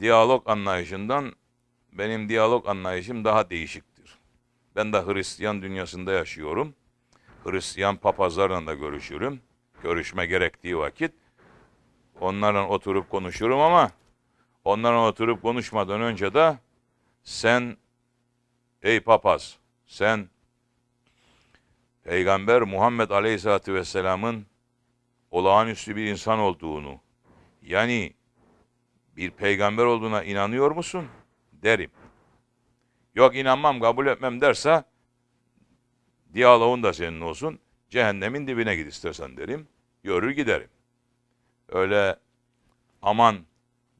diyalog anlayışından benim diyalog anlayışım daha değişiktir. Ben de Hristiyan dünyasında yaşıyorum. Hristiyan papazlarla da görüşürüm. Görüşme gerektiği vakit onlarla oturup konuşurum ama onlarla oturup konuşmadan önce de sen ey papaz sen Peygamber Muhammed Aleyhisselatü Vesselam'ın olağanüstü bir insan olduğunu yani bir peygamber olduğuna inanıyor musun? Derim. Yok inanmam, kabul etmem derse diyaloğun da senin olsun. Cehennemin dibine git istersen derim. Yürür giderim. Öyle aman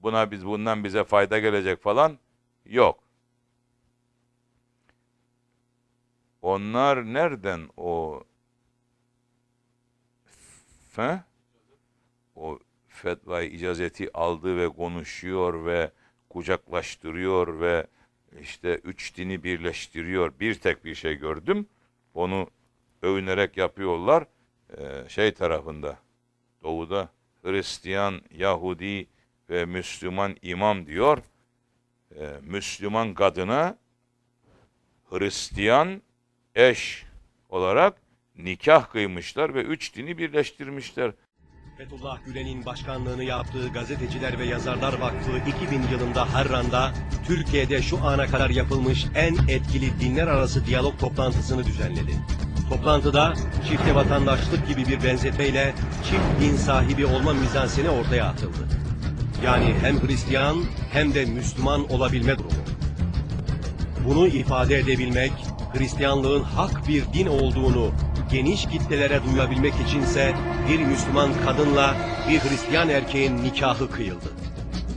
buna biz bundan bize fayda gelecek falan yok. Onlar nereden o fe o fetvayı icazeti aldı ve konuşuyor ve kucaklaştırıyor ve işte üç dini birleştiriyor. Bir tek bir şey gördüm. Onu övünerek yapıyorlar. Ee, şey tarafında doğuda Hristiyan, Yahudi ve Müslüman imam diyor. Ee, Müslüman kadına Hristiyan eş olarak nikah kıymışlar ve üç dini birleştirmişler. Fethullah Gülen'in başkanlığını yaptığı Gazeteciler ve Yazarlar Vakfı 2000 yılında Harran'da Türkiye'de şu ana kadar yapılmış en etkili dinler arası diyalog toplantısını düzenledi. Toplantıda çifte vatandaşlık gibi bir benzetmeyle çift din sahibi olma mizanseni ortaya atıldı. Yani hem Hristiyan hem de Müslüman olabilme durumu. Bunu ifade edebilmek, Hristiyanlığın hak bir din olduğunu geniş kitlelere duyabilmek içinse bir Müslüman kadınla bir Hristiyan erkeğin nikahı kıyıldı.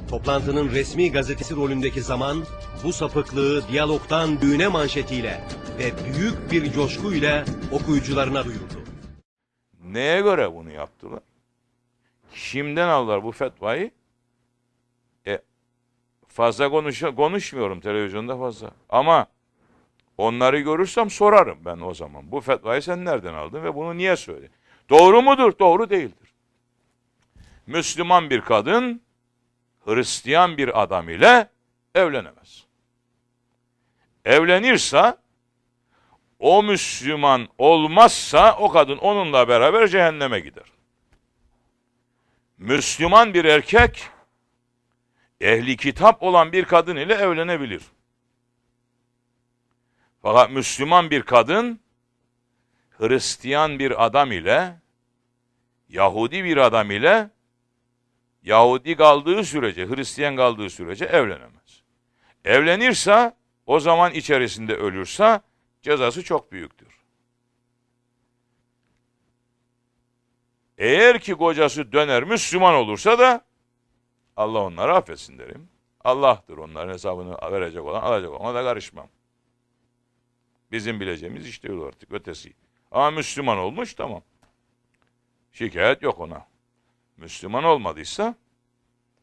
Toplantının resmi gazetesi rolündeki zaman bu sapıklığı diyalogtan düğüne manşetiyle ve büyük bir coşkuyla okuyucularına duyurdu. Neye göre bunu yaptılar? Kimden aldılar bu fetvayı? E, fazla konuş konuşmuyorum televizyonda fazla. Ama onları görürsem sorarım ben o zaman. Bu fetvayı sen nereden aldın ve bunu niye söyledin? Doğru mudur? Doğru değildir. Müslüman bir kadın Hristiyan bir adam ile evlenemez. Evlenirse o Müslüman olmazsa o kadın onunla beraber cehenneme gider. Müslüman bir erkek ehli kitap olan bir kadın ile evlenebilir. Fakat Müslüman bir kadın Hristiyan bir adam ile Yahudi bir adam ile Yahudi kaldığı sürece, Hristiyan kaldığı sürece evlenemez. Evlenirse o zaman içerisinde ölürse cezası çok büyüktür. Eğer ki kocası döner Müslüman olursa da Allah onları affetsin derim. Allah'tır onların hesabını verecek olan, alacak olan. Da karışmam. Bizim bileceğimiz işte o artık ötesi. Ama Müslüman olmuş tamam. Şikayet yok ona. Müslüman olmadıysa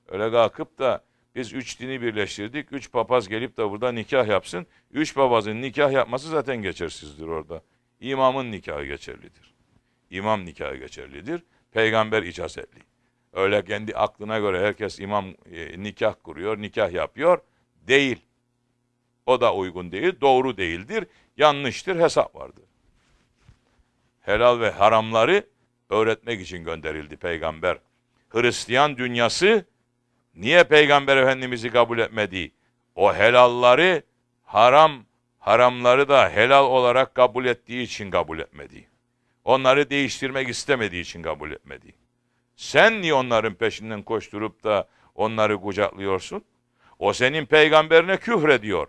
öyle kalkıp da biz üç dini birleştirdik. Üç papaz gelip de burada nikah yapsın. Üç papazın nikah yapması zaten geçersizdir orada. İmamın nikahı geçerlidir. İmam nikahı geçerlidir. Peygamber icazetli. Öyle kendi aklına göre herkes imam e, nikah kuruyor, nikah yapıyor. Değil. O da uygun değil, doğru değildir, yanlıştır, hesap vardır. Helal ve haramları öğretmek için gönderildi peygamber. Hristiyan dünyası niye peygamber efendimizi kabul etmedi? O helalları haram, haramları da helal olarak kabul ettiği için kabul etmedi. Onları değiştirmek istemediği için kabul etmedi. Sen niye onların peşinden koşturup da onları kucaklıyorsun? O senin peygamberine küfrediyor.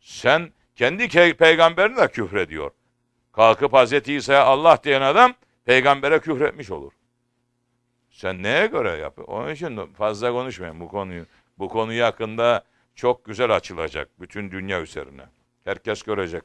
Sen kendi ke- peygamberine küfrediyor. Kalkıp Hazreti İsa'ya Allah diyen adam peygambere küfretmiş olur. Sen neye göre yapıyorsun? Onun için fazla konuşmayın bu konuyu. Bu konu yakında çok güzel açılacak bütün dünya üzerine. Herkes görecek.